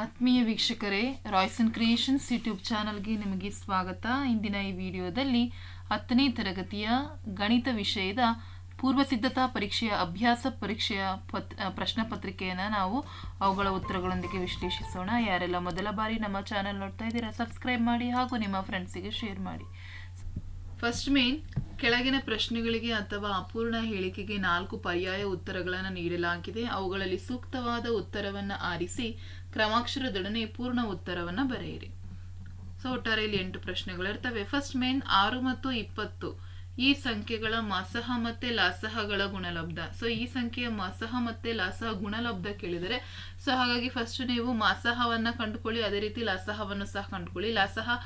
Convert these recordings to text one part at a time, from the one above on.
ಆತ್ಮೀಯ ವೀಕ್ಷಕರೇ Royson creations YouTube ಚಾನಲ್ಗೆ ನಿಮಗೆ ಸ್ವಾಗತ. ಇಂದಿನ ಈ ವಿಡಿಯೋದಲ್ಲಿ ಹತ್ತನೇ ತರಗತಿಯ ಗಣಿತ ವಿಷಯದ ಪೂರ್ವ ಸಿದ್ಧತಾ ಪರೀಕ್ಷೆಯ ಅಭ್ಯಾಸ ಪರೀಕ್ಷೆಯ ಪತ್ ಪ್ರಶ್ನೆ ಪತ್ರಿಕೆಯನ್ನು ನಾವು ಅವುಗಳ ಉತ್ತರಗಳೊಂದಿಗೆ ವಿಶ್ಲೇಷಿಸೋಣ. ಯಾರೆಲ್ಲ ಮೊದಲ ಬಾರಿ ನಮ್ಮ ಚಾನಲ್ ನೋಡ್ತಾ ಇದ್ದೀರಾ ಸಬ್ಸ್ಕ್ರೈಬ್ ಮಾಡಿ ಹಾಗೂ ನಿಮ್ಮ ಫ್ರೆಂಡ್ಸಿಗೆ ಶೇರ್ ಮಾಡಿ. ಫಸ್ಟ್ ಮೇನ್ ಕೆಳಗಿನ ಪ್ರಶ್ನೆಗಳಿಗೆ ಅಥವಾ ಅಪೂರ್ಣ ಹೇಳಿಕೆಗೆ ನಾಲ್ಕು ಪರ್ಯಾಯ ಉತ್ತರಗಳನ್ನು ನೀಡಲಾಗಿದೆ. ಅವುಗಳಲ್ಲಿ ಸೂಕ್ತವಾದ ಉತ್ತರವನ್ನು ಆರಿಸಿ ಕ್ರಮಾಕ್ಷರದೊಡನೆ ಪೂರ್ಣ ಉತ್ತರವನ್ನು ಬರೆಯಿರಿ. ಸೊ ಒಟ್ಟಾರೆ ಇಲ್ಲಿ ಎಂಟು ಪ್ರಶ್ನೆಗಳು ಇರ್ತವೆ. ಫಸ್ಟ್ ಮೇನ್ ಆರು ಮತ್ತು ಇಪ್ಪತ್ತು. ಈ ಸಂಖ್ಯೆಗಳ ಮಾಸಹ ಮತ್ತೆ ಲಾಸಹಗಳ ಗುಣಲಬ್ಧ. ಸೊ ಈ ಸಂಖ್ಯೆಯ ಮಾಸಹ ಮತ್ತೆ ಲಾಸಹ ಗುಣಲಬ್ಧ ಕೇಳಿದರೆ ಸೊ ಹಾಗಾಗಿ ಫಸ್ಟ್ ನೀವು ಮಾಸಹವನ್ನ ಕಂಡುಕೊಳ್ಳಿ, ಅದೇ ರೀತಿ ಲಾಸಹವನ್ನು ಸಹ ಕಂಡುಕೊಳ್ಳಿ. ಲಾಸಹ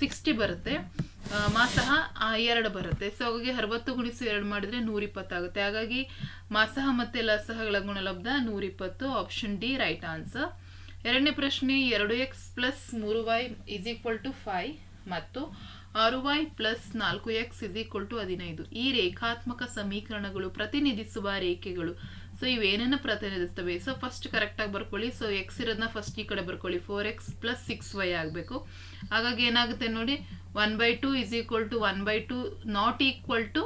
ಸಿಕ್ಸ್ಟಿ ಬರುತ್ತೆ. ಮಾಸಹ ಎರಡು ಬರುತ್ತೆ. ಸೊ ಹಾಗಾಗಿ ಅರವತ್ತು ಗುಣಿಸು ಎರಡು ಮಾಡಿದ್ರೆ ನೂರಿಪ್ಪತ್ತಾಗುತ್ತೆ ಹಾಗಾಗಿ ಮಾಸಹ ಮತ್ತೆ ಲಾಸಹಗಳ ಗುಣಲಬ್ಧ ನೂರಿಪ್ಪತ್ತು. ಆಪ್ಷನ್ ಡಿ ರೈಟ್ ಆನ್ಸರ್ ಎರಡನೇ ಪ್ರಶ್ನೆ ಎರಡು ಎಕ್ಸ್ ಪ್ಲಸ್ ಮೂರು Y is equal to five ಮತ್ತು ಆರು ವೈ ಪ್ಲಸ್ ನಾಲ್ಕು ಎಕ್ಸ್ ಇಸ್ ಈಕ್ವಲ್ ಟು ಹದಿನೈದು. ಈ ರೇಖಾತ್ಮಕ ಸಮೀಕರಣಗಳು ಪ್ರತಿನಿಧಿಸುವ ರೇಖೆಗಳು. ಸೊ ಇವೇನನ್ನ ಪ್ರತಿನಿಧಿಸ್ತವೆ? ಸೊ ಫಸ್ಟ್ ಕರೆಕ್ಟಾಗಿ ಬರ್ಕೊಳ್ಳಿ. ಸೊ ಎಕ್ಸ್ ಇರೋದನ್ನ ಫಸ್ಟ್ ಈ ಕಡೆ ಬರ್ಕೊಳ್ಳಿ. Four X plus six Y ಆಗಬೇಕು. ಹಾಗಾಗಿ ಏನಾಗುತ್ತೆ ನೋಡಿ? One by two is equal to one by two not equal to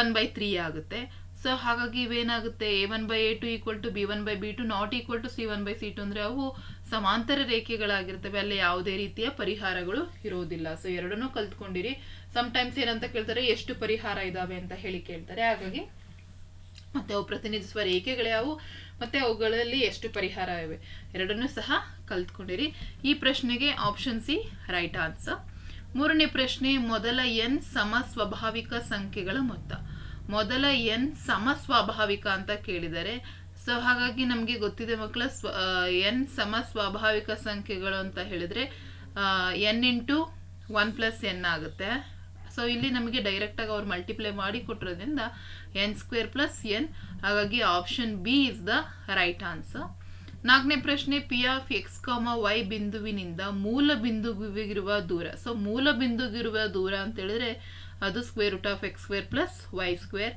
one by three ಆಗುತ್ತೆ. ಸೊ ಹಾಗಾಗಿ ಇವೇನಾಗುತ್ತೆ? A one by A two equal to B one by B two not equal to C one by C two ಅಂದರೆ ಅವು ಸಮಾಂತರ ರೇಖೆಗಳಾಗಿರ್ತವೆ. ಅಲ್ಲಿ ಯಾವುದೇ ರೀತಿಯ ಪರಿಹಾರಗಳು ಇರೋದಿಲ್ಲ ಸೊ ಎರಡನ್ನೂ ಕಲ್ತ್ಕೊಂಡಿರಿ. ಟೈಮ್ಸ್ ಏನಂತ ಕೇಳ್ತಾರೆ? ಎಷ್ಟು ಪರಿಹಾರ ಇದಾವೆ ಅಂತ ಹೇಳಿ ಕೇಳ್ತಾರೆ. ಹಾಗಾಗಿ ಮತ್ತೆ ಅವು ಪ್ರತಿನಿಧಿಸುವ ರೇಖೆಗಳು ಯಾವು ಮತ್ತೆ ಅವುಗಳಲ್ಲಿ ಎಷ್ಟು ಪರಿಹಾರ ಇವೆ? ಎರಡನ್ನೂ ಸಹ ಕಲ್ತ್ಕೊಂಡಿರಿ. ಈ ಪ್ರಶ್ನೆಗೆ ಆಪ್ಷನ್ ಸಿ ರೈಟ್ ಆನ್ಸರ್ ಮೂರನೇ ಪ್ರಶ್ನೆ, ಮೊದಲ ಎನ್ ಸಮ ಸ್ವಾಭಾವಿಕ ಸಂಖ್ಯೆಗಳ ಮೊತ್ತ. ಮೊದಲ ಎನ್ ಸಮ ಸ್ವಾಭಾವಿಕ ಅಂತ ಕೇಳಿದರೆ ಸೊ ಹಾಗಾಗಿ ನಮಗೆ ಗೊತ್ತಿದೆ ಮಕ್ಕಳ, ಸ್ವ ಎನ್ ಸಮ ಸ್ವಾಭಾವಿಕ ಸಂಖ್ಯೆಗಳು ಅಂತ ಹೇಳಿದ್ರೆ N into one plus N ಆಗುತ್ತೆ. ಸೊ ಇಲ್ಲಿ ನಮಗೆ ಡೈರೆಕ್ಟಾಗಿ ಅವ್ರು ಮಲ್ಟಿಪ್ಲೈ ಮಾಡಿ ಕೊಟ್ಟಿರೋದ್ರಿಂದ ಎನ್ ಸ್ಕ್ವೇರ್ ಪ್ಲಸ್ ಎನ್, ಹಾಗಾಗಿ option B is the right answer ನಾಲ್ಕನೇ ಪ್ರಶ್ನೆ P of X comma Y ಬಿಂದುವಿನಿಂದ ಮೂಲ ಬಿಂದುವಿಗಿರುವ ದೂರ. ಸೊ ಮೂಲ ಬಿಂದುಗಿರುವ ದೂರ ಅಂತ ಹೇಳಿದ್ರೆ ಅದು square root of X square plus Y square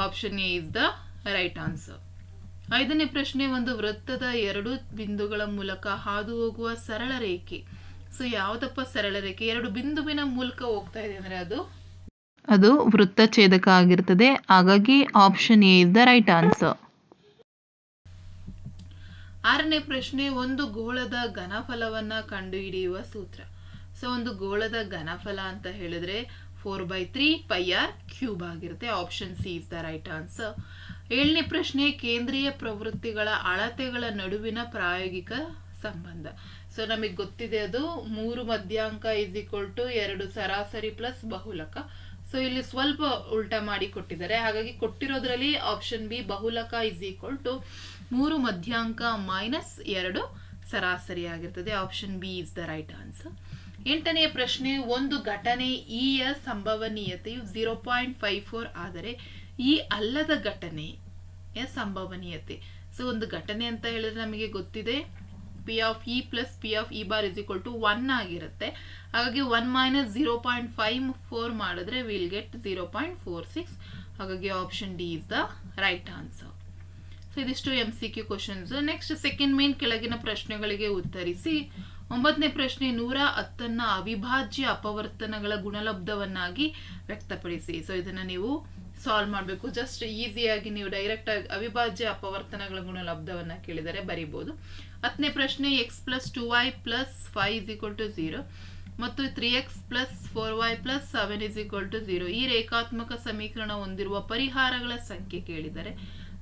option A is the right answer ಐದನೇ ಪ್ರಶ್ನೆ ಒಂದು ವೃತ್ತದ ಎರಡು ಬಿಂದುಗಳ ಮೂಲಕ ಹಾದು ಹೋಗುವ ಸರಳ ರೇಖೆ. ಸೊ ಯಾವ್ದಪ್ಪ ಸರಳ ರೇಖೆ? ಎರಡು ಬಿಂದುವಿನ ಮೂಲಕ ಹೋಗ್ತಾ ಇದೆ ಅಂದ್ರೆ ಅದು? ಅದು ವೃತ್ತ ಛೇದಕ ಆಗಿರ್ತದೆ. ಹಾಗಾಗಿ option A is the right answer ಆರನೇ ಪ್ರಶ್ನೆ ಒಂದು ಗೋಳದ ಘನಫಲವನ್ನ ಕಂಡುಹಿಡಿಯುವ ಸೂತ್ರ. ಸೊ ಒಂದು ಗೋಳದ ಘನಫಲ ಅಂತ ಹೇಳಿದ್ರೆ four by three pi R cube ಆಗಿರುತ್ತೆ. Option C is the right answer ಏಳನೇ ಪ್ರಶ್ನೆ, ಕೇಂದ್ರೀಯ ಪ್ರವೃತ್ತಿಗಳ ಅಳತೆಗಳ ನಡುವಿನ ಪ್ರಾಯೋಗಿಕ ಸಂಬಂಧ. ಸೊ ನಮಗೆ ಗೊತ್ತಿದೆ ಅದು ಮೂರು ಮಧ್ಯಾಂಕ ಇಸ್ ಈಕ್ವಲ್ ಟು ಎರಡು ಸರಾಸರಿ ಪ್ಲಸ್ ಬಹುಲಕ. ಸೊ ಇಲ್ಲಿ ಸ್ವಲ್ಪ ಉಲ್ಟಾ ಮಾಡಿ ಕೊಟ್ಟಿದ್ದಾರೆ. ಹಾಗಾಗಿ ಕೊಟ್ಟಿರೋದ್ರಲ್ಲಿ ಆಪ್ಷನ್ ಬಿ ಬಹುಲಕ ಇಸ್ ಈಕ್ವಲ್ ಟು ಮೂರು ಮಧ್ಯಾಂಕ ಮೈನಸ್ ಎರಡು ಸರಾಸರಿ ಆಗಿರ್ತದೆ. Option B is the right answer ಎಂಟನೆಯ ಪ್ರಶ್ನೆ, ಒಂದು ಘಟನೆ ಇಯ ಸಂಭವನೀಯತೆಯು ಝೀರೋ ಪಾಯಿಂಟ್ ಫೈವ್ ಫೋರ್ ಆದರೆ ಈ ಅಲ್ಲದ ಘಟನೆಯ ಸಂಭವನೀಯತೆ. ಸೊ ಒಂದು ಘಟನೆ ಅಂತ ಹೇಳಿದ್ರೆ ನಮಗೆ ಗೊತ್ತಿದೆ. P of E plus P of E bar is equal to one ಆಗಿರುತ್ತೆ. ಹಾಗಾಗಿ one minus zero point five four ಮಾಡಿದ್ರೆ will get zero point four six ಹಾಗಾಗಿ option D is the right answer so ಇದಿಷ್ಟು M C Q questions next second main ಕೆಳಗಿನ ಪ್ರಶ್ನೆಗಳಿಗೆ ಉತ್ತರಿಸಿ. ಒಂಬತ್ತನೇ ಪ್ರಶ್ನೆ ನೂರ ಹತ್ತನ್ನ ಅವಿಭಾಜ್ಯ ಅಪವರ್ತನಗಳ ಗುಣಲಬ್ಧವನ್ನಾಗಿ ವ್ಯಕ್ತಪಡಿಸಿ. ಸೊ ಇದನ್ನ ನೀವು ಸಾಲ್ವ್ ಮಾಡಬೇಕು. ಜಸ್ಟ್ ಈಸಿಯಾಗಿ ನೀವು ಡೈರೆಕ್ಟ್ ಆಗಿ ಅವಿಭಾಜ್ಯ ಅಪವರ್ತನಗಳ ಗುಣಲಬ್ಧವನ್ನ ಕೇಳಿದರೆ ಬರಿಬಹುದು ಹತ್ತನೇ ಪ್ರಶ್ನೆ X plus two Y plus five is equal to zero ಮತ್ತು three X plus four Y plus seven is equal to zero ಈ ರೇಖಾತ್ಮಕ ಸಮೀಕರಣ ಹೊಂದಿರುವ ಪರಿಹಾರಗಳ ಸಂಖ್ಯೆ ಕೇಳಿದರೆ.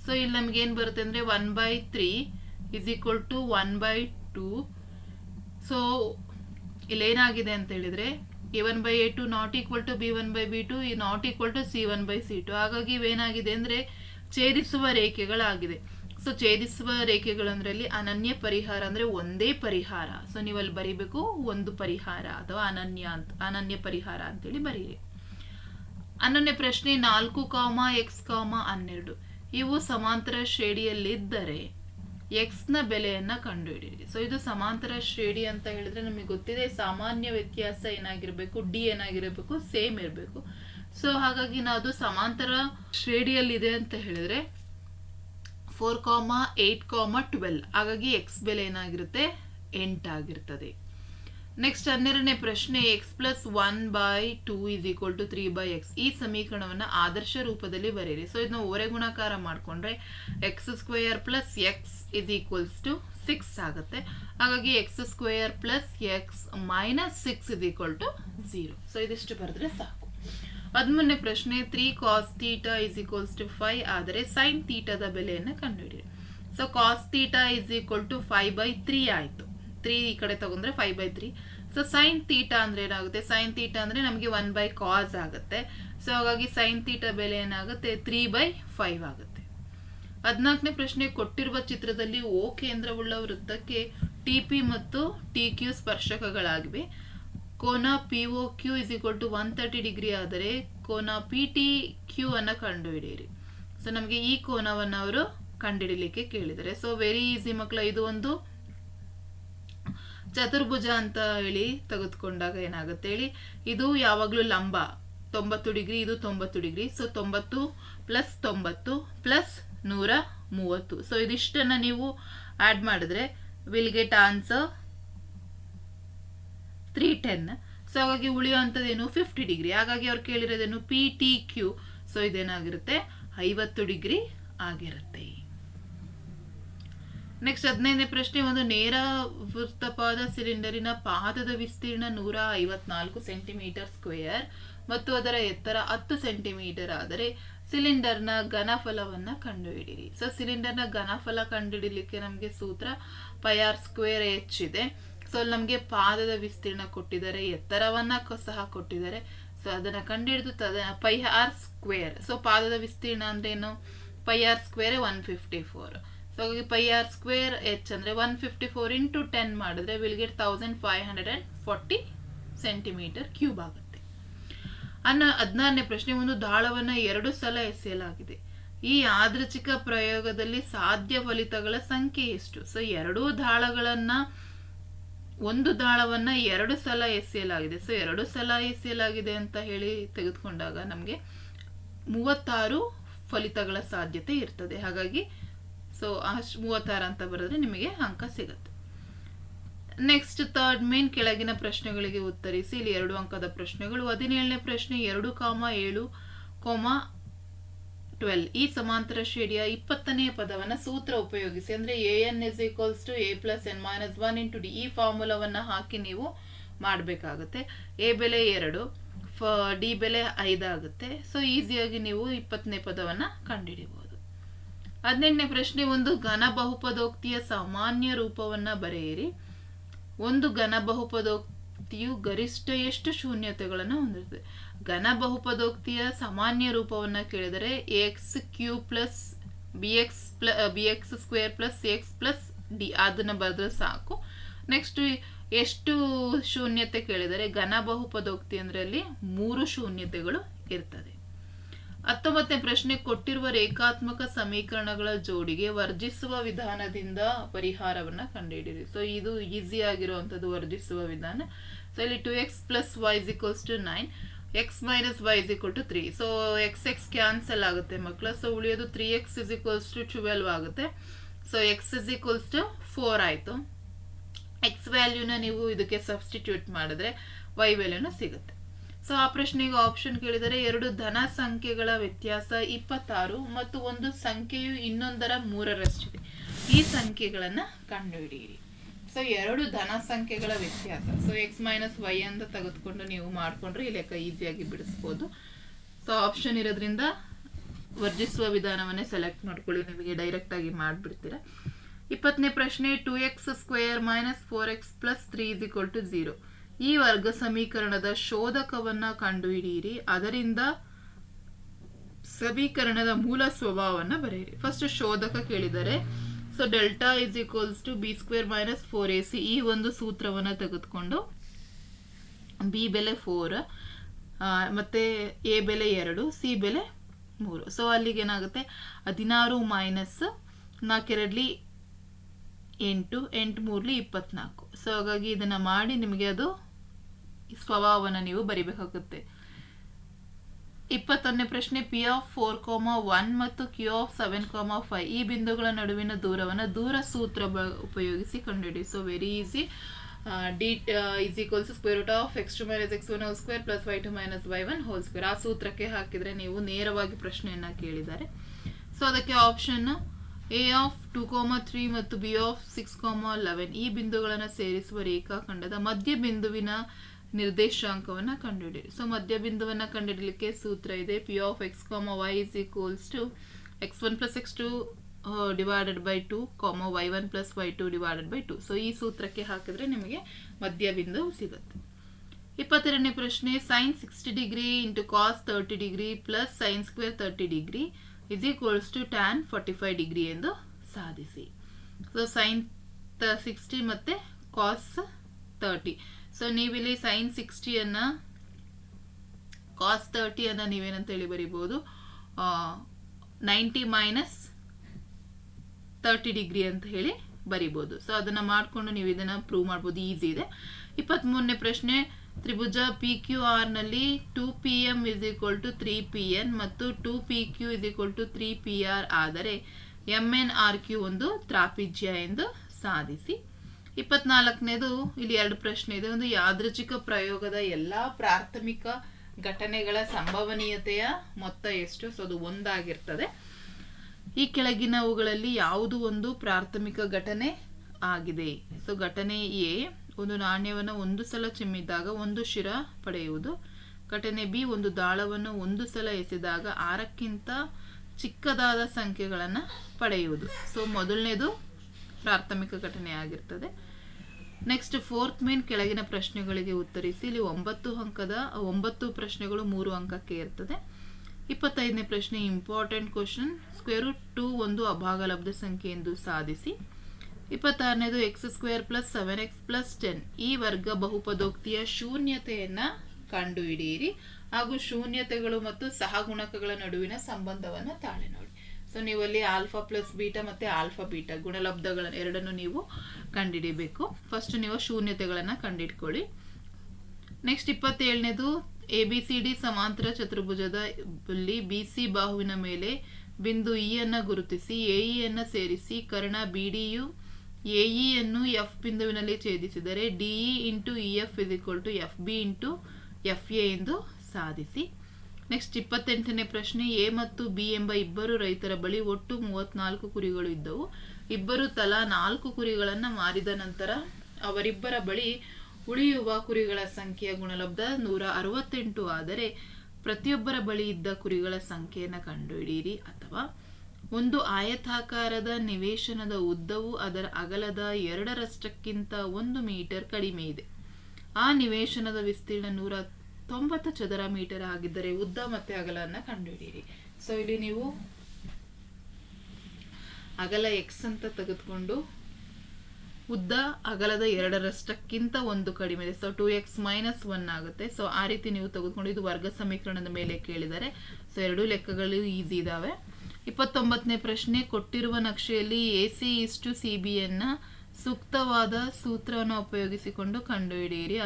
ಸೊ ಇಲ್ಲಿ ನಮ್ಗೆ ಏನ್ ಬರುತ್ತೆ ಅಂದ್ರೆ one by three is equal to one by two so ಇಲ್ಲಿ ಏನಾಗಿದೆ ಅಂತ ಹೇಳಿದ್ರೆ A one by A two not equal to B one by B two ಈ not equal to C one by C two ಹಾಗಾಗಿ ಇವೇನಾಗಿದೆ ಅಂದ್ರೆ, ಛೇದಿಸುವ ರೇಖೆಗಳಾಗಿದೆ. So ಛೇದಿಸುವ ರೇಖೆಗಳಂದ್ರಲ್ಲಿ ಅನನ್ಯ ಪರಿಹಾರ ಅಂದ್ರೆ ಒಂದೇ ಪರಿಹಾರ. ಸೊ ಅಲ್ಲಿ ಬರಿಬೇಕು ಒಂದು ಪರಿಹಾರ ಅಥವಾ ಅನನ್ಯ ಅಂತ, ಅನನ್ಯ ಪರಿಹಾರ ಅಂತೇಳಿ ಬರೀರಿ. ಅನನ್ಯ ಪ್ರಶ್ನೆ ನಾಲ್ಕು ಕಾಮ, ಎಕ್ಸ್ ಕಾಮ, ಹನ್ನೆರಡು. ಇವು ಸಮಾಂತರ ಶ್ರೇಣಿಯಲ್ಲಿದ್ದರೆ ಎಕ್ಸ್ನ ಬೆಲೆಯನ್ನ ಕಂಡುಹಿಡಿಯಿರಿ. ಸೊ ಇದು ಸಮಾಂತರ ಶ್ರೇಣಿ ಅಂತ ಹೇಳಿದ್ರೆ ನಮಗೆ ಗೊತ್ತಿದೆ, ಸಾಮಾನ್ಯ ವ್ಯತ್ಯಾಸ ಏನಾಗಿರಬೇಕು ಡಿ ಏನಾಗಿರಬೇಕು ಸೇಮ್ ಇರಬೇಕು. ಸೊ ಹಾಗಾಗಿ ನಾವು ಅದು ಸಮಾಂತರ ಶ್ರೇಣಿಯಲ್ಲಿದೆ ಅಂತ ಹೇಳಿದ್ರೆ four comma eight comma twelve ಹಾಗಾಗಿ ಎಕ್ಸ್ ಬೆಲೆ ಏನಾಗಿರುತ್ತೆ? ಎಂಟಾಗಿರ್ತದೆ ನೆಕ್ಸ್ಟ್ ಹನ್ನೆರಡನೇ ಪ್ರಶ್ನೆ X plus one by two is equal to three by X ಈ ಸಮೀಕರಣವನ್ನು ಆದರ್ಶ ರೂಪದಲ್ಲಿ ಬರೆಯಿರಿ. ಸೊ ಇದನ್ನ ಓರೆ ಗುಣಾಕಾರ ಮಾಡಿಕೊಂಡ್ರೆ X square plus X is equals to six ಆಗುತ್ತೆ. ಹಾಗಾಗಿ X square plus X minus six is equal to zero so ಇದಿಷ್ಟು ಬರೆದ್ರೆ ಸಾಕು. ಹದಿಮೂರನೇ ಪ್ರಶ್ನೆ three cos theta is equals to five ಆದರೆ ಸೈನ್ ತೀಟಾದ ಬೆಲೆಯನ್ನು ಕಂಡುಹಿಡಿಯಿರಿ. So cos theta is equal to five by three ಆಯಿತು. ತ್ರೀ ಈ ಕಡೆ ತಗೊಂಡ್ರೆ five by three so sine theta ಅಂದ್ರೆ ಏನಾಗುತ್ತೆ? ಸೈನ್ ತೀಟ ಅಂದ್ರೆ ನಮಗೆ ಒನ್ ಬೈ ಕಾಸ್ ಆಗುತ್ತೆ. ಸೊ ಹಾಗಾಗಿ ಸೈನ್ ತೀಟ ಬೆಲೆ ಏನಾಗುತ್ತೆ? ತ್ರೀ ಬೈ ಫೈವ್ ಆಗುತ್ತೆ. ಹದಿನಾಲ್ಕನೇ ಪ್ರಶ್ನೆ, ಕೊಟ್ಟಿರುವ ಚಿತ್ರದಲ್ಲಿ ಓ ಕೇಂದ್ರವುಳ್ಳ ವೃತ್ತಕ್ಕೆ ಟಿ ಪಿ ಮತ್ತು ಟಿ ಕ್ಯೂ ಸ್ಪರ್ಶಕಗಳಾಗಿವೆ. ಕೋನ P O Q is equal to one thirty degree ಆದರೆ ಕೋನ ಪಿ ಟಿ ಕ್ಯೂ ಅನ್ನು ಕಂಡುಹಿಡಿಯಿರಿ. ಸೊ ನಮಗೆ ಈ ಕೋನವನ್ನು ಅವರು ಕಂಡುಹಿಡಿಲಿಕ್ಕೆ ಕೇಳಿದರೆ ಸೊ ವೆರಿ ಈಸಿ ಮಕ್ಕಳ ಇದು ಒಂದು ಚತುರ್ಭುಜ ಅಂತ ಹೇಳಿ ತೆಗೆದುಕೊಂಡಾಗ ಏನಾಗುತ್ತೆ ಹೇಳಿ? ಇದು ಯಾವಾಗಲೂ ಲಂಬ. ತೊಂಬತ್ತು ಡಿಗ್ರಿ, ಇದು ತೊಂಬತ್ತು ಡಿಗ್ರಿ. ಸೊ ತೊಂಬತ್ತು ಪ್ಲಸ್ ತೊಂಬತ್ತು ಪ್ಲಸ್ ನೂರ ಮೂವತ್ತು. ಸೊ ಇದಿಷ್ಟನ್ನು ನೀವು ಆ್ಯಡ್ ಮಾಡಿದ್ರೆ will get answer three ten so ಹಾಗಾಗಿ ಉಳಿಯುವಂಥದ್ದೇನು? Fifty degree. ಹಾಗಾಗಿ ಅವ್ರು ಕೇಳಿರೋದೇನು? ಪಿ ಟಿ ಕ್ಯೂ ಸೊ ಇದೇನಾಗಿರುತ್ತೆ? ಐವತ್ತು ಡಿಗ್ರಿ ಆಗಿರುತ್ತೆ. ನೆಕ್ಸ್ಟ್ ಹದಿನೈದನೇ ಪ್ರಶ್ನೆ, ಒಂದು ನೇರ ವೃತ್ತಪಾದ ಸಿಲಿಂಡರಿನ ಪಾದದ ವಿಸ್ತೀರ್ಣ ನೂರ ಐವತ್ನಾಲ್ಕು ಸೆಂಟಿಮೀಟರ್ ಸ್ಕ್ವೇರ್ ಮತ್ತು ಅದರ ಎತ್ತರ ಹತ್ತು ಸೆಂಟಿಮೀಟರ್ ಆದರೆ ಸಿಲಿಂಡರ್ನ ಘನಫಲವನ್ನು ಕಂಡುಹಿಡಿಯಿರಿ. ಸೊ ಸಿಲಿಂಡರ್ನ ಘನಫಲ ಕಂಡುಹಿಡಿಲಿಕ್ಕೆ ನಮಗೆ ಸೂತ್ರ ಪೈಆರ್ ಸ್ಕ್ವೇರ್ ಎಚ್ ಇದೆ. ಸೊ ಅಲ್ಲಿ ನಮಗೆ ಪಾದದ ವಿಸ್ತೀರ್ಣ ಕೊಟ್ಟಿದ್ದಾರೆ, ಎತ್ತರವನ್ನ ಸಹ ಕೊಟ್ಟಿದ್ದಾರೆ. ಸೊ ಅದನ್ನ ಕಂಡುಹಿಡಿದು ತದ ಪೈ ಆರ್ ಸ್ಕ್ವೇರ್ ಸೊ ಪಾದದ ವಿಸ್ತೀರ್ಣ ಅಂದ್ರೆ ಏನು? Pi R square one fifty four ಹಾಗಾಗಿ ಪೈ ಆರ್ ಸ್ಕ್ವೇರ್ ಎಚ್ ಅಂದರೆ one fifty four into ten ಮಾಡಿದ್ರೆ will get thousand five hundred and forty centimetre cube ಆಗುತ್ತೆ. ಅನ್ನ ಹದಿನಾರನೇ ಪ್ರಶ್ನೆ, ಒಂದು ದಾಳವನ್ನು ಎರಡು ಸಲ ಎಸೆಯಲಾಗಿದೆ. ಈ ಆದೃಚಿಕ ಪ್ರಯೋಗದಲ್ಲಿ ಸಾಧ್ಯ ಫಲಿತಗಳ ಸಂಖ್ಯೆ ಎಷ್ಟು? ಸೊ ಎರಡೂ ದಾಳಗಳನ್ನು, ಒಂದು ದಾಳವನ್ನು ಎರಡು ಸಲ ಎಸೆಯಲಾಗಿದೆ. ಸೊ ಎರಡು ಸಲ ಎಸೆಯಲಾಗಿದೆ ಅಂತ ಹೇಳಿ ತೆಗೆದುಕೊಂಡಾಗ ನಮಗೆ ಮೂವತ್ತಾರು ಫಲಿತಗಳ ಸಾಧ್ಯತೆ ಇರ್ತದೆ. ಹಾಗಾಗಿ ಸೊ ಅಷ್ಟು ಮೂವತ್ತಾರು ಅಂತ ಬರೆದ್ರೆ ನಿಮಗೆ ಅಂಕ ಸಿಗುತ್ತೆ. ನೆಕ್ಸ್ಟ್ ಥರ್ಡ್ ಮೇನ್ ಕೆಳಗಿನ ಪ್ರಶ್ನೆಗಳಿಗೆ ಉತ್ತರಿಸಿ, ಇಲ್ಲಿ ಎರಡು ಅಂಕದ ಪ್ರಶ್ನೆಗಳು, ಹದಿನೇಳನೇ ಪ್ರಶ್ನೆ ಎರಡು ಕಾಮ ಏಳು ಕೋಮ ಟ್ವೆಲ್ ಈ ಸಮಾಂತರ ಶ್ರೇಣಿಯ ಇಪ್ಪತ್ತನೇ ಪದವನ್ನ ಸೂತ್ರ ಉಪಯೋಗಿಸಿ, ಅಂದ್ರೆ A N is equals to A plus N minus one into D ಈ ಫಾರ್ಮುಲಾವನ್ನ ಹಾಕಿ ನೀವು ಮಾಡಬೇಕಾಗುತ್ತೆ. ಎ ಬೆಲೆ ಎರಡು ಫ ಡಿ ಬೆಲೆ ಐದಾಗುತ್ತೆ. ಸೊ ಈಸಿಯಾಗಿ ನೀವು ಇಪ್ಪತ್ತನೇ ಪದವನ್ನ ಕಂಡುಹಿಡಿಬಹುದು ಹದಿನೆಂಟನೇ ಪ್ರಶ್ನೆ, ಒಂದು ಘನ ಬಹುಪದೋಕ್ತಿಯ ಸಾಮಾನ್ಯ ರೂಪವನ್ನ ಬರೆಯಿರಿ. ಒಂದು ಘನ ಬಹುಪದೋಕ್ತಿಯು ಗರಿಷ್ಠ ಎಷ್ಟು ಶೂನ್ಯತೆಗಳನ್ನು ಹೊಂದಿರುತ್ತದೆ ಘನ ಬಹುಪದೋಕ್ತಿಯ ಸಾಮಾನ್ಯ ರೂಪವನ್ನ ಕೇಳಿದರೆ X cube plus B X plus B X square plus X plus D ಅದನ್ನು ಬರೆದ್ರೆ ಸಾಕು. ನೆಕ್ಸ್ಟ್ ಎಷ್ಟು ಶೂನ್ಯತೆ ಕೇಳಿದರೆ ಘನ ಬಹುಪದೋಕ್ತಿ ಅಂದ್ರೆ ಅಲ್ಲಿ ಮೂರು ಶೂನ್ಯತೆಗಳು ಇರ್ತದೆ. ಹತ್ತೊಂಬತ್ತನೇ ಪ್ರಶ್ನೆ, ಕೊಟ್ಟಿರುವ ರೇಖಾತ್ಮಕ ಸಮೀಕರಣಗಳ ಜೋಡಿಗೆ ವರ್ಜಿಸುವ ವಿಧಾನದಿಂದ ಪರಿಹಾರವನ್ನ ಕಂಡುಹಿಡಿಯಿರಿ. ಸೊ ಇದು ಈಸಿ ಆಗಿರುವಂಥದ್ದು ವರ್ಜಿಸುವ ವಿಧಾನ. ಸೊ ಇಲ್ಲಿ two X plus Y is two nine X minus Y is equal to three so X X cancel ಆಗುತ್ತೆ ಮಕ್ಕಳ ಸೊ ಉಳಿಯೋದು three X is equals to twelve ಆಗುತ್ತೆ. So X is equals to four ಆಯಿತು. X ವ್ಯಾಲ್ಯೂನ ನೀವು ಇದಕ್ಕೆ substitute ಮಾಡಿದ್ರೆ Y ವ್ಯಾಲ್ಯೂನ ಸಿಗುತ್ತೆ. ಸೊ ಆ ಪ್ರಶ್ನೆಗೆ ಆಪ್ಷನ್ ಕೇಳಿದರೆ ಎರಡು ಧನ ಸಂಖ್ಯೆಗಳ ವ್ಯತ್ಯಾಸ ಇಪ್ಪತ್ತಾರು ಮತ್ತು ಒಂದು ಸಂಖ್ಯೆಯು ಇನ್ನೊಂದರ ಮೂರರಷ್ಟಿದೆ. ಈ ಸಂಖ್ಯೆಗಳನ್ನು ಕಂಡುಹಿಡಿಯಿರಿ. ಸೊ ಎರಡು ಧನ ಸಂಖ್ಯೆಗಳ ವ್ಯತ್ಯಾಸ. ಸೊ ಎಕ್ಸ್ ಮೈನಸ್ ವೈ ಅಂತ ತೆಗೆದುಕೊಂಡು ನೀವು ಮಾಡಿಕೊಂಡ್ರೆ ಈ ಲೆಕ್ಕ ಈಸಿಯಾಗಿ ಬಿಡಿಸ್ಬೋದು. ಸೊ ಆಪ್ಷನ್ ಇರೋದ್ರಿಂದ ವರ್ಜಿಸುವ ವಿಧಾನವನ್ನೇ ಸೆಲೆಕ್ಟ್ ಮಾಡ್ಕೊಳ್ಳಿ. ನಿಮಗೆ ಡೈರೆಕ್ಟ್ ಆಗಿ ಮಾಡಿಬಿಡ್ತೀರಾ. ಇಪ್ಪತ್ತನೇ ಪ್ರಶ್ನೆ two X square minus four X plus three is equal to zero ಈ ವರ್ಗ ಸಮೀಕರಣದ ಶೋಧಕವನ್ನ ಕಂಡುಹಿಡಿಯಿರಿ. ಅದರಿಂದ ಸಮೀಕರಣದ ಮೂಲ ಸ್ವಭಾವವನ್ನು ಬರೆಯಿರಿ. ಫಸ್ಟ್ ಶೋಧಕ ಕೇಳಿದರೆ so delta is equals to B square minus four A C ಈ ಒಂದು ಸೂತ್ರವನ್ನು ತೆಗೆದುಕೊಂಡು ಬಿ ಬೆಲೆ ಫೋರ್ ಮತ್ತೆ ಎ ಬೆಲೆ ಎರಡು ಸಿ ಬೆಲೆ ಮೂರು. ಸೊ ಅಲ್ಲಿಗೆ ಏನಾಗುತ್ತೆ? ಹದಿನಾರು ಮೈನಸ್ ನಾಲ್ಕೆರಡ್ಲಿ ಎಂಟು ಎಂಟು ಮೂರಲಿ ಇಪ್ಪತ್ನಾಲ್ಕು. ಸೊ ಹಾಗಾಗಿ ಇದನ್ನ ಮಾಡಿ ನಿಮಗೆ ಅದು ಸ್ವಭಾವವನ್ನು ನೀವು ಬರಿಬೇಕಾಗುತ್ತೆ. ಇಪ್ಪತ್ತೊಂದನೇ ಪ್ರಶ್ನೆ P of four comma one ಮತ್ತು Q of seven comma five ಈ ಬಿಂದುಗಳ ನಡುವಿನ ದೂರವನ್ನು ದೂರ ಸೂತ್ರ ಬ- ಉಪಯೋಗಿಸಿ ಕಂಡುಹಿಡಿ so very easy D is equals square root of X two minus X one square plus Y two minus Y one whole square ಆ ಸೂತ್ರಕ್ಕೆ ಹಾಕಿದರೆ ನೀವು ನೇರವಾಗಿ ಪ್ರಶ್ನೆಯನ್ನು ಕೇಳಿದ್ದಾರೆ ಸೊ ಅದಕ್ಕೆ option A of two comma three ಮತ್ತು B of six comma eleven ಈ ಬಿಂದುಗಳನ್ನು ಸೇರಿಸುವ ರೇಖಾಖಂಡದ ಮಧ್ಯ ಬಿಂದುವಿನ ನಿರ್ದೇಶಾಂಕವನ್ನು ಕಂಡುಹಿಡಿಯಿರಿ. ಸೊ, ಮಧ್ಯ ಬಿಂದುವನ್ನು ಕಂಡುಹಿಡಲಿಕ್ಕೆ ಸೂತ್ರ ಇದೆ. P of x comma y is equals to x one plus x two divided by two comma y one plus y two divided by two so ಈ ಸೂತ್ರಕ್ಕೆ ಹಾಕಿದ್ರೆ ನಿಮಗೆ ಮಧ್ಯಬಿಂದು ಸಿಗುತ್ತೆ. ಇಪ್ಪತ್ತೆರಡನೇ ಪ್ರಶ್ನೆ sines sixty degree into cos thirty degree plus sines square thirty degree is equals to tan forty five degree ಎಂದು ಸಾಧಿಸಿ. ಸೊ ಸೈನ್ ಸಿಕ್ಸ್ಟಿ ಮತ್ತು ಕಾಸ್ ತರ್ಟಿ ಸೊ ನೀವಿಲ್ಲಿ ಸೈನ್ ಸಿಕ್ಸ್ಟಿಯನ್ನು ಕಾಸ್ ತರ್ಟಿಯನ್ನು ನೀವೇನಂತ ಹೇಳಿ ಬರಿಬೋದು ನೈಂಟಿ ಮೈನಸ್ ತರ್ಟಿ ಡಿಗ್ರಿ ಅಂತ ಹೇಳಿ ಬರಿಬೋದು ಸೊ ಅದನ್ನು ಮಾಡಿಕೊಂಡು ನೀವು ಇದನ್ನು ಪ್ರೂವ್ ಮಾಡ್ಬೋದು. ಈಸಿ ಇದೆ. ಇಪ್ಪತ್ತ್ಮೂರನೇ ಪ್ರಶ್ನೆ, ತ್ರಿಭುಜ P Q ಆರ್ನಲ್ಲಿ two P M is equal to three P N ಮತ್ತು two P Q is equal to three P R ಆದರೆ ಎಂ ಎನ್ ಆರ್ ಕ್ಯೂ ಒಂದು ತ್ರಾಪಿಜ್ಯ ಎಂದು ಸಾಧಿಸಿ. ಇಪ್ಪತ್ನಾಲ್ಕನೇದು ಇಲ್ಲಿ ಎರಡು ಪ್ರಶ್ನೆ ಇದೆ. ಒಂದು ಯಾದೃಚ್ಛಿಕ ಪ್ರಯೋಗದ ಎಲ್ಲ ಪ್ರಾಥಮಿಕ ಘಟನೆಗಳ ಸಂಭವನೀಯತೆಯ ಮೊತ್ತ ಎಷ್ಟು? ಸೊ ಅದು ಒಂದಾಗಿರ್ತದೆ. ಈ ಕೆಳಗಿನವುಗಳಲ್ಲಿ ಯಾವುದು ಒಂದು ಪ್ರಾಥಮಿಕ ಘಟನೆ ಆಗಿದೆ? ಸೊ ಘಟನೆ ಎ, ಒಂದು ನಾಣ್ಯವನ್ನು ಒಂದು ಸಲ ಚಿಮ್ಮಿದಾಗ ಒಂದು ಶಿರ ಪಡೆಯುವುದು. ಘಟನೆ ಬಿ, ಒಂದು ದಾಳವನ್ನು ಒಂದು ಸಲ ಎಸೆದಾಗ ಆರಕ್ಕಿಂತ ಚಿಕ್ಕದಾದ ಸಂಖ್ಯೆಗಳನ್ನು ಪಡೆಯುವುದು. ಸೊ ಮೊದಲನೇದು ಪ್ರಾಥಮಿಕ ಘಟನೆ ಆಗಿರ್ತದೆ. ನೆಕ್ಸ್ಟ್ ಫೋರ್ತ್ ಮೇನ್ ಕೆಳಗಿನ ಪ್ರಶ್ನೆಗಳಿಗೆ ಉತ್ತರಿಸಿ, ಇಲ್ಲಿ ಒಂಬತ್ತು ಅಂಕದ, ಒಂಬತ್ತು ಪ್ರಶ್ನೆಗಳು ಮೂರು ಅಂಕಕ್ಕೆ ಇರ್ತದೆ. ಇಪ್ಪತ್ತೈದನೇ ಪ್ರಶ್ನೆ important question square root two ಒಂದು ಅಭಾಗಲಬ್ಧ ಸಂಖ್ಯೆ ಎಂದು ಸಾಧಿಸಿ. ಇಪ್ಪತ್ತಾರನೇದು x square plus seven x plus ten ಈ ವರ್ಗ ಬಹುಪದೋಕ್ತಿಯ ಶೂನ್ಯತೆಯನ್ನು ಕಂಡುಹಿಡಿಯಿರಿ. ಹಾಗೂ ಶೂನ್ಯತೆಗಳು ಮತ್ತು ಸಹಗುಣಕಗಳ ನಡುವಿನ ಸಂಬಂಧವನ್ನು ತಾಳೆ ನೋಡಿ. ಸೊ ನೀವು ಅಲ್ಲಿ ಆಲ್ಫಾ ಪ್ಲಸ್ ಬೀಟಾ ಮತ್ತೆ ಆಲ್ಫಾ ಬೀಟಾ ಗುಣಲಬ್ಧಗಳ ಎರಡನ್ನು ನೀವು ಕಂಡುಹಿಡಿಬೇಕು ಫಸ್ಟ್ ನೀವು ಶೂನ್ಯತೆಗಳನ್ನು ಕಂಡುಹಿಡ್ಕೊಳ್ಳಿ ನೆಕ್ಸ್ಟ್ ಇಪ್ಪತ್ತೇಳನೇದು ಎ ಬಿ ಸಿ ಡಿ ಸಮಾಂತರ ಚತುರ್ಭುಜದ ಅಲ್ಲಿ ಬಿ ಸಿ ಬಾಹುವಿನ ಮೇಲೆ ಬಿಂದು ಇ ಅನ್ನು ಗುರುತಿಸಿ ಎ ಅನ್ನ ಸೇರಿಸಿ, ಕರ್ಣ ಬಿ ಡಿಯು ಎ ಅನ್ನು ಎಫ್ ಬಿಂದುವಿನಲ್ಲಿ ಛೇದಿಸಿದರೆ D E into E F is equal to F B into F A ಎಂದು ಸಾಧಿಸಿ. ನೆಕ್ಸ್ಟ್ ಇಪ್ಪತ್ತೆಂಟನೇ ಪ್ರಶ್ನೆ, ಎ ಮತ್ತು ಬಿ ಎಂಬ ಇಬ್ಬರು ರೈತರ ಬಳಿ ಒಟ್ಟು ಮೂವತ್ನಾಲ್ಕು ಕುರಿಗಳು ಇದ್ದವು. ಇಬ್ಬರು ತಲಾ ನಾಲ್ಕು ಕುರಿಗಳನ್ನು ಮಾರಿದ ನಂತರ ಅವರಿಬ್ಬರ ಬಳಿ ಉಳಿಯುವ ಕುರಿಗಳ ಸಂಖ್ಯೆಯ ಗುಣಲಬ್ಧ ನೂರ ಅರವತ್ತೆಂಟು. ಆದರೆ ಪ್ರತಿಯೊಬ್ಬರ ಬಳಿ ಇದ್ದ ಕುರಿಗಳ ಸಂಖ್ಯೆಯನ್ನು ಕಂಡುಹಿಡಿಯಿರಿ. ಅಥವಾ ಒಂದು ಆಯತಾಕಾರದ ನಿವೇಶನದ ಉದ್ದವು ಅದರ ಅಗಲದ ಎರಡರಷ್ಟಕ್ಕಿಂತ ಒಂದು ಮೀಟರ್ ಕಡಿಮೆ ಇದೆ. ಆ ನಿವೇಶನದ ವಿಸ್ತೀರ್ಣ ನೂರ ತೊಂಬತ್ತು ಚದರ ಮೀಟರ್ ಆಗಿದ್ದರೆ ಉದ್ದ ಮತ್ತೆ ಅಗಲನ್ನ ಕಂಡುಹಿಡಿಯಿರಿ. ಸೊ ಇಲ್ಲಿ ನೀವು ಅಗಲ ಎಕ್ಸ್ ಅಂತ ತೆಗೆದುಕೊಂಡು ಉದ್ದ ಅಗಲದ ಎರಡರಷ್ಟಕ್ಕಿಂತ ಒಂದು ಕಡಿಮೆ ಇದೆ. So two x minus one ಆಗುತ್ತೆ. ಸೊ ಆ ರೀತಿ ನೀವು ತೆಗೆದುಕೊಂಡು ಇದು ವರ್ಗ ಸಮೀಕರಣದ ಮೇಲೆ ಕೇಳಿದರೆ ಸೊ ಎರಡೂ ಲೆಕ್ಕಗಳು ಈಸಿ ಇದಾವೆ. ಇಪ್ಪತ್ತೊಂಬತ್ತನೇ ಪ್ರಶ್ನೆ, ಕೊಟ್ಟಿರುವ ನಕ್ಷೆಯಲ್ಲಿ ಎ ಸಿ ಇಷ್ಟು ಸಿ ಬಿಯನ್ನು ಸೂಕ್ತವಾದ ಸೂತ್ರವನ್ನು ಉಪಯೋಗಿಸಿಕೊಂಡು ಕಂಡುಹಿಡಿಯಿರಿ.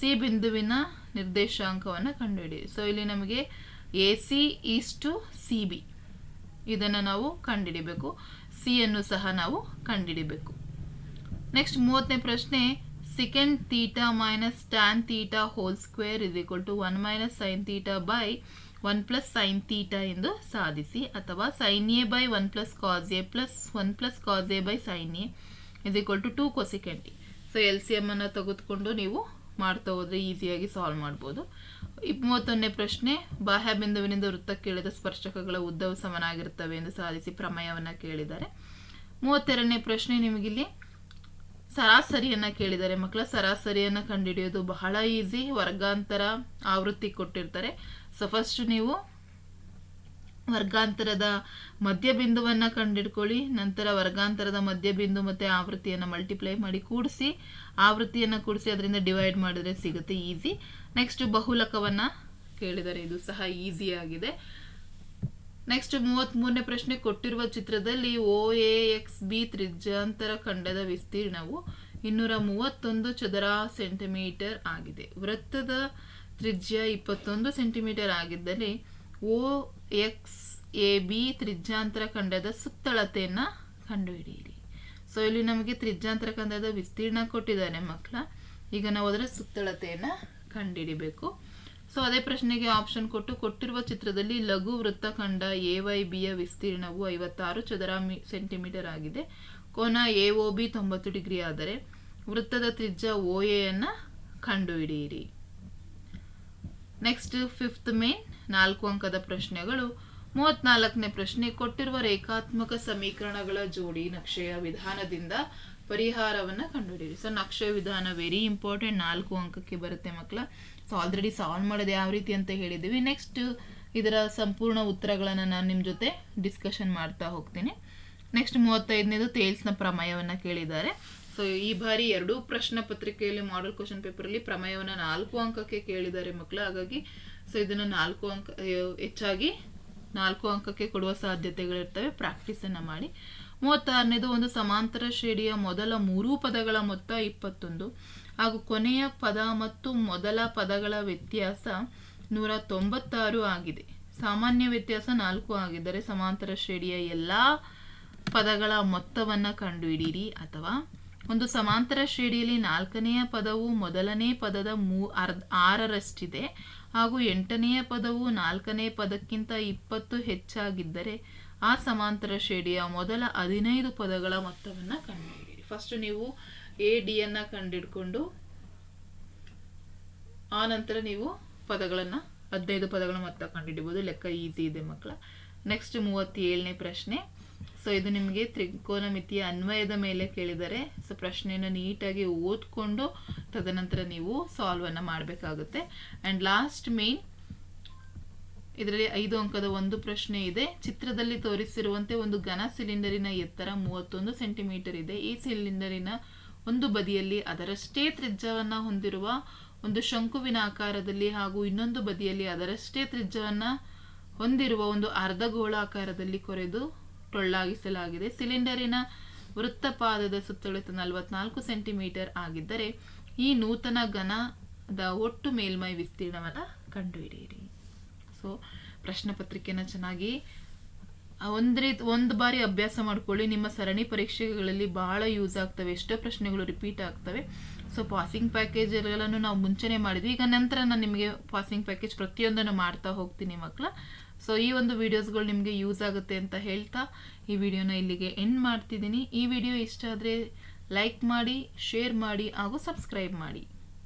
ಸಿ ಬಿಂದುವಿನ ನಿರ್ದೇಶಾಂಕವನ್ನು ಕಂಡುಹಿಡಿಯಿರಿ. ಸೊ ಇಲ್ಲಿ ನಮಗೆ ಎ ಸಿ ಇಷ್ಟು ಸಿ ಬಿ ಇದನ್ನು ನಾವು ಕಂಡುಹಿಡಿಬೇಕು. ಸಿ ಅನ್ನು ಸಹ ನಾವು ಕಂಡುಹಿಡಿಬೇಕು. ನೆಕ್ಸ್ಟ್ ಮೂವತ್ತನೇ ಪ್ರಶ್ನೆ second theta minus tan theta whole square is equal to one minus sine theta by one plus sine theta ಎಂದು ಸಾಧಿಸಿ, ಅಥವಾ sine A by one plus cos A plus one plus cos A by sine A is equal to two cosecant so L C M ಅನ್ನು ತೆಗೆದುಕೊಂಡು ನೀವು ಮಾಡ್ತಾ ಹೋದ್ರೆ ಈಸಿಯಾಗಿ solve ಮಾಡ್ಬೋದು. ಮೂವತ್ತೊಂದನೇ ಪ್ರಶ್ನೆ, ಬಾಹ್ಯ ಬಿಂದುವಿನಿಂದ ವೃತ್ತಕ್ಕೆ ಸ್ಪರ್ಶಕಗಳ ಉದ್ದವು ಸಮನಾಗಿರುತ್ತವೆ ಎಂದು ಸಾಧಿಸಿ ಪ್ರಮೇಯವನ್ನು ಕೇಳಿದ್ದಾರೆ. ಮೂವತ್ತೆರಡನೇ ಪ್ರಶ್ನೆ ನಿಮಗಿಲ್ಲಿ. ಸರಾಸರಿಯನ್ನ ಕೇಳಿದ್ದಾರೆ. ಮಕ್ಕಳ ಸರಾಸರಿಯನ್ನ ಕಂಡುಹಿಡಿಯೋದು ಬಹಳ ಈಸಿ, ವರ್ಗಾಂತರ ಆವೃತ್ತಿ ಕೊಟ್ಟಿರ್ತಾರೆ. ಸೊ ಫಸ್ಟ್ ನೀವು ವರ್ಗಾಂತರದ ಮಧ್ಯಬಿಂದುವನ್ನ ಕಂಡುಹಿಡ್ಕೊಳ್ಳಿ ನಂತರ ವರ್ಗಾಂತರದ ಮಧ್ಯಬಿಂದು ಮತ್ತೆ ಆವೃತ್ತಿಯನ್ನು ಮಲ್ಟಿಪ್ಲೈ ಮಾಡಿ ಕೂಡಿಸಿ, ಆವೃತ್ತಿಯನ್ನು ಕೂಡಿಸಿ ಅದರಿಂದ ಡಿವೈಡ್ ಮಾಡಿದ್ರೆ ಸಿಗುತ್ತೆ ಈಸಿ ನೆಕ್ಸ್ಟ್ ಬಹುಲಕವನ್ನ ಕೇಳಿದರೆ ಇದು ಸಹ ಈಸಿ ಆಗಿದೆ. ನೆಕ್ಸ್ಟ್ ಮೂವತ್ತ್ ಮೂರನೇ ಪ್ರಶ್ನೆ, ಕೊಟ್ಟಿರುವ ಚಿತ್ರದಲ್ಲಿ ಓ ಎ ಎಕ್ಸ್ ಬಿ ತ್ರಿಜ್ಯಾಂತರ ಖಂಡದ ವಿಸ್ತೀರ್ಣವು ಇನ್ನೂರ ಮೂವತ್ತೊಂದು ಚದರ ಸೆಂಟಿಮೀಟರ್ ಆಗಿದೆ. ವೃತ್ತದ ತ್ರಿಜ್ಯ ಇಪ್ಪತ್ತೊಂದು ಸೆಂಟಿಮೀಟರ್ ಆಗಿದ್ದಲ್ಲಿ ಓ ಎಕ್ಸ್ ಎ ಬಿ ತ್ರಿಜ್ಯಾಂತರ ಖಂಡದ ಸುತ್ತಳತೆಯನ್ನು ಕಂಡುಹಿಡಿಯಿರಿ. ಸೊ ಇಲ್ಲಿ ನಮಗೆ ತ್ರಿಜ್ಯಾಂತರ ಖಂಡದ ವಿಸ್ತೀರ್ಣ ಕೊಟ್ಟಿದ್ದಾನೆ ಮಕ್ಕಳ. ಈಗ ನಾವು ಅದರ ಸುತ್ತಳತೆಯನ್ನು ಕಂಡುಹಿಡಿಬೇಕು. ಸೊ ಅದೇ ಪ್ರಶ್ನೆಗೆ ಆಪ್ಷನ್ ಕೊಟ್ಟು ಕೊಟ್ಟಿರುವ ಚಿತ್ರದಲ್ಲಿ ಲಘು ವೃತ್ತಖಂಡ ಎ ವೈ ಬಿಯ ವಿಸ್ತೀರ್ಣವು ಐವತ್ತಾರು ಚದರ ಮಿ ಸೆಂಟಿಮೀಟರ್ ಆಗಿದೆ. ಕೋನ ಎ ಒ ಬಿ ತೊಂಬತ್ತು ಡಿಗ್ರಿ ಆದರೆ ವೃತ್ತದ ತ್ರಿಜ್ಯ ಓ ಎಯನ್ನು ಕಂಡುಹಿಡಿಯಿರಿ. ನೆಕ್ಸ್ಟ್ ಫಿಫ್ತ್ ಮೇನ್ ನಾಲ್ಕು ಅಂಕದ ಪ್ರಶ್ನೆಗಳು, ಮೂವತ್ನಾಲ್ಕನೇ ಪ್ರಶ್ನೆ ಕೊಟ್ಟಿರುವ ರೇಖಾತ್ಮಕ ಸಮೀಕರಣಗಳ ಜೋಡಿ ನಕ್ಷೆಯ ವಿಧಾನದಿಂದ ಪರಿಹಾರವನ್ನು ಕಂಡುಹಿಡಿಯಿರಿ. ಸೊ ನಕ್ಷೆ ವಿಧಾನ ವೆರಿ ಇಂಪಾರ್ಟೆಂಟ್ ನಾಲ್ಕು ಅಂಕಕ್ಕೆ ಬರುತ್ತೆ ಮಕ್ಕಳ ಸೊ ಆಲ್ರೆಡಿ ಸಾಲ್ವ್ ಮಾಡೋದು ಯಾವ ರೀತಿ ಅಂತ ಹೇಳಿದ್ದೀವಿ. ನೆಕ್ಸ್ಟ್ ಇದರ ಸಂಪೂರ್ಣ ಉತ್ತರಗಳನ್ನು ನಾನು ನಿಮ್ಮ ಜೊತೆ ಡಿಸ್ಕಷನ್ ಮಾಡ್ತಾ ಹೋಗ್ತೀನಿ. ನೆಕ್ಸ್ಟ್ ಮೂವತ್ತೈದನೇದು ತೇಲ್ಸ್ನ ಪ್ರಮೇಯವನ್ನು ಕೇಳಿದ್ದಾರೆ. ಸೊ ಈ ಬಾರಿ ಎರಡೂ ಪ್ರಶ್ನೆ ಪತ್ರಿಕೆಯಲ್ಲಿ ಮಾಡೆಲ್ ಕ್ವಶನ್ ಪೇಪರಲ್ಲಿ ಪ್ರಮೇಯವನ್ನು ನಾಲ್ಕು ಅಂಕಕ್ಕೆ ಕೇಳಿದ್ದಾರೆ ಮಕ್ಕಳು ಹಾಗಾಗಿ ಸೊ ಇದನ್ನು ನಾಲ್ಕು ಅಂಕ ಹೆಚ್ಚಾಗಿ ನಾಲ್ಕು ಅಂಕಕ್ಕೆ ಕೊಡುವ ಸಾಧ್ಯತೆಗಳಿರ್ತವೆ. ಪ್ರಾಕ್ಟೀಸನ್ನು ಮಾಡಿ. ಮೂವತ್ತಾರನೇದು, ಒಂದು ಸಮಾಂತರ ಶ್ರೇಣಿಯ ಮೊದಲ ಮೂರು ಪದಗಳ ಮೊತ್ತ ಇಪ್ಪತ್ತೊಂದು. ಹಾಗೂ ಕೊನೆಯ ಪದ ಮತ್ತು ಮೊದಲ ಪದಗಳ ವ್ಯತ್ಯಾಸ ನೂರ ತೊಂಬತ್ತಾರು ಆಗಿದೆ. ಸಾಮಾನ್ಯ ವ್ಯತ್ಯಾಸ ನಾಲ್ಕು ಆಗಿದ್ದರೆ ಸಮಾಂತರ ಶ್ರೇಣಿಯ ಎಲ್ಲ ಪದಗಳ ಮೊತ್ತವನ್ನು ಕಂಡುಹಿಡಿಯಿರಿ ಅಥವಾ ಒಂದು ಸಮಾಂತರ ಶ್ರೇಣಿಯಲ್ಲಿ ನಾಲ್ಕನೆಯ ಪದವು ಮೊದಲನೇ ಪದದ ಮೂ, ಅರ್ಧ, ಆರರಷ್ಟಿದೆ. ಹಾಗೂ ಎಂಟನೆಯ ಪದವು ನಾಲ್ಕನೇ ಪದಕ್ಕಿಂತ ಇಪ್ಪತ್ತು ಹೆಚ್ಚಾಗಿದ್ದರೆ ಆ ಸಮಾಂತರ ಶ್ರೇಣಿಯ ಮೊದಲ ಹದಿನೈದು ಪದಗಳ ಮೊತ್ತವನ್ನು ಕಂಡುಹಿಡಿಯಿರಿ. ಫಸ್ಟ್ ನೀವು ಎ ಡಿಯನ್ನು ಕಂಡಿಡ್ಕೊಂಡು, ಆ ನಂತರ ನೀವು ಪದಗಳನ್ನು, ಹದಿನೈದು ಪದಗಳ ಮೊತ್ತ ಕಂಡುಹಿಡಿಬೋದು ಲೆಕ್ಕ ಈಸಿ ಇದೆ ಮಕ್ಕಳ. ನೆಕ್ಸ್ಟ್ ಮೂವತ್ತೇಳನೇ ಪ್ರಶ್ನೆ. ಸೊ ಇದು ನಿಮಗೆ ತ್ರಿಕೋನಮಿತಿಯ ಅನ್ವಯದ ಮೇಲೆ ಕೇಳಿದರೆ ಸೊ ಪ್ರಶ್ನೆಯನ್ನು ನೀಟಾಗಿ ಓದ್ಕೊಂಡು ತದನಂತರ ನೀವು ಸಾಲ್ವನ್ನು ಮಾಡಬೇಕಾಗುತ್ತೆ. ಆ್ಯಂಡ್ ಲಾಸ್ಟ್ ಮೇನ್ ಇದರಲ್ಲಿ ಐದು ಅಂಕದ ಒಂದು ಪ್ರಶ್ನೆ ಇದೆ. ಚಿತ್ರದಲ್ಲಿ ತೋರಿಸಿರುವಂತೆ ಒಂದು ಘನ ಸಿಲಿಂಡರಿನ ಎತ್ತರ ಮೂವತ್ತೊಂದು ಸೆಂಟಿಮೀಟರ್ ಇದೆ. ಈ ಸಿಲಿಂಡರಿನ ಒಂದು ಬದಿಯಲ್ಲಿ ಅದರಷ್ಟೇ ತ್ರಿಜ್ಯವನ್ನು ಹೊಂದಿರುವ ಒಂದು ಶಂಕುವಿನ ಆಕಾರದಲ್ಲಿ ಹಾಗೂ ಇನ್ನೊಂದು ಬದಿಯಲ್ಲಿ ಅದರಷ್ಟೇ ತ್ರಿಜ್ಯವನ್ನು ಹೊಂದಿರುವ ಒಂದು ಅರ್ಧಗೋಳಾಕಾರದಲ್ಲಿ ಕೊರೆದು ಟೊಳ್ಳಾಗಿಸಲಾಗಿದೆ ಸಿಲಿಂಡರಿನ ವೃತ್ತಪಾದದ ಸುತ್ತಳತೆ ನಲವತ್ನಾಲ್ಕು ಸೆಂಟಿಮೀಟರ್ ಆಗಿದ್ದರೆ ಈ ನೂತನ ಘನದ ಒಟ್ಟು ಮೇಲ್ಮೈ ವಿಸ್ತೀರ್ಣವನ್ನು ಕಂಡುಹಿಡಿಯಿರಿ. ಸೊ ಪ್ರಶ್ನೆ ಪತ್ರಿಕೆನ ಚೆನ್ನಾಗಿ ಒಂದ್ರಿ, ಒಂದು ಬಾರಿ ಅಭ್ಯಾಸ ಮಾಡ್ಕೊಳ್ಳಿ. ನಿಮ್ಮ ಸರಣಿ ಪರೀಕ್ಷೆಗಳಲ್ಲಿ ಬಹಳ ಯೂಸ್ ಆಗ್ತವೆ. ಎಷ್ಟೋ ಪ್ರಶ್ನೆಗಳು ರಿಪೀಟ್ ಆಗ್ತವೆ. ಸೊ ಪಾಸಿಂಗ್ ಪ್ಯಾಕೇಜ್ಗಳನ್ನು ನಾವು ಮುಂಚೆನೇ ಮಾಡಿದ್ವಿ. ಈಗ ನಂತರ ನಾನು ನಿಮಗೆ ಪಾಸಿಂಗ್ ಪ್ಯಾಕೇಜ್ ಪ್ರತಿಯೊಂದನ್ನು ಮಾಡ್ತಾ ಹೋಗ್ತೀನಿ ಮಕ್ಕಳ. ಸೊ ಈ ಒಂದು ವಿಡಿಯೋಸ್ಗಳು ನಿಮಗೆ ಯೂಸ್ ಆಗುತ್ತೆ ಅಂತ ಹೇಳ್ತಾ ಈ ವಿಡಿಯೋನ ಇಲ್ಲಿಗೆ ಎಂಡ್ ಮಾಡ್ತಿದ್ದೀನಿ. ಈ ವಿಡಿಯೋ ಇಷ್ಟ ಆದರೆ ಲೈಕ್ ಮಾಡಿ ಶೇರ್ ಮಾಡಿ ಹಾಗೂ ಸಬ್ಸ್ಕ್ರೈಬ್ ಮಾಡಿ.